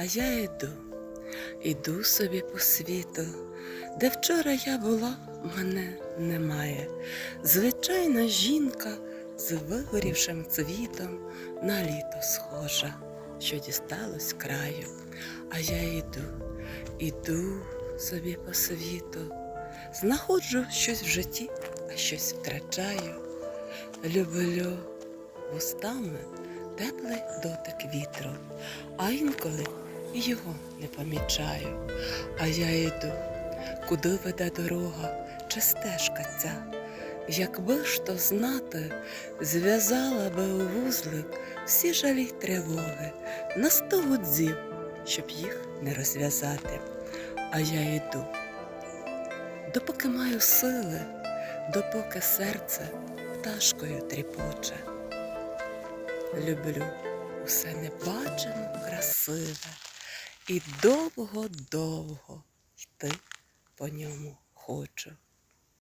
А я йду, іду собі по світу, де вчора я була, мене немає. Звичайна жінка з вигорівшим цвітом на літо схожа, що дісталось краю. А я йду, іду собі по світу, знаходжу щось в житті, а щось втрачаю. Люблю вустами теплий дотик вітру, а інколи його не помічаю. А я йду, куди веде дорога чи стежка ця. Якби ж то знати, зв'язала би у вузлик всі жалі тривоги на сто гудзів, щоб їх не розв'язати. А я йду, допоки маю сили, допоки серце пташкою тріпоче. Люблю усе небачено красиве і довго-довго йти по ньому хочу.